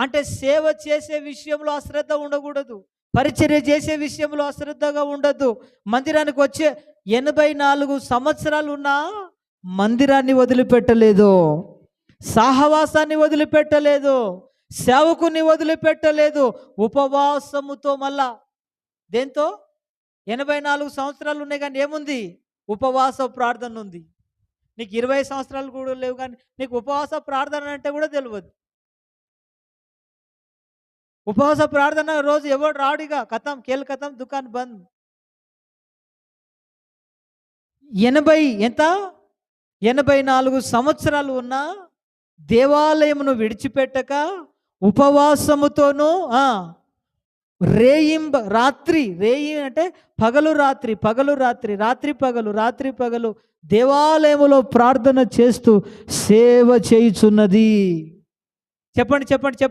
అంటే సేవ చేసే విషయంలో అశ్రద్ధ ఉండకూడదు. పరిచర్య చేసే విషయంలో అశ్రద్ధగా ఉండద్దు మందిరానికి వచ్చే ఎనభై నాలుగు సంవత్సరాలు ఉన్నా మందిరాన్ని వదిలిపెట్టలేదు. సాహవాసాన్ని వదిలిపెట్టలేదు. సేవకుని వదిలిపెట్టలేదు. ఉపవాసముతో మళ్ళా దేంతో? ఎనభై నాలుగు సంవత్సరాలు ఉన్నాయి కానీ ఏముంది? ఉపవాస ప్రార్థన ఉంది. నీకు ఇరవై సంవత్సరాలు కూడా లేవు కానీ నీకు ఉపవాస ప్రార్థన అంటే కూడా తెలియదు ఉపవాస ప్రార్థన రోజు ఎవడు రాడుగా? కథం కేల్ కథం దుకాన్ బంద్. ఎనభై ఎంత? ఎనభై నాలుగు సంవత్సరాలు ఉన్న దేవాలయమును విడిచిపెట్టక ఉపవాసముతోనూ రేయింబ రాత్రి రేయి అంటే పగలు రాత్రి పగలు రాత్రి రాత్రి పగలు రాత్రి పగలు దేవాలయములో ప్రార్థన చేస్తూ సేవ చేయుచున్నది. చెప్పండి చెప్పండి చెప్పండి.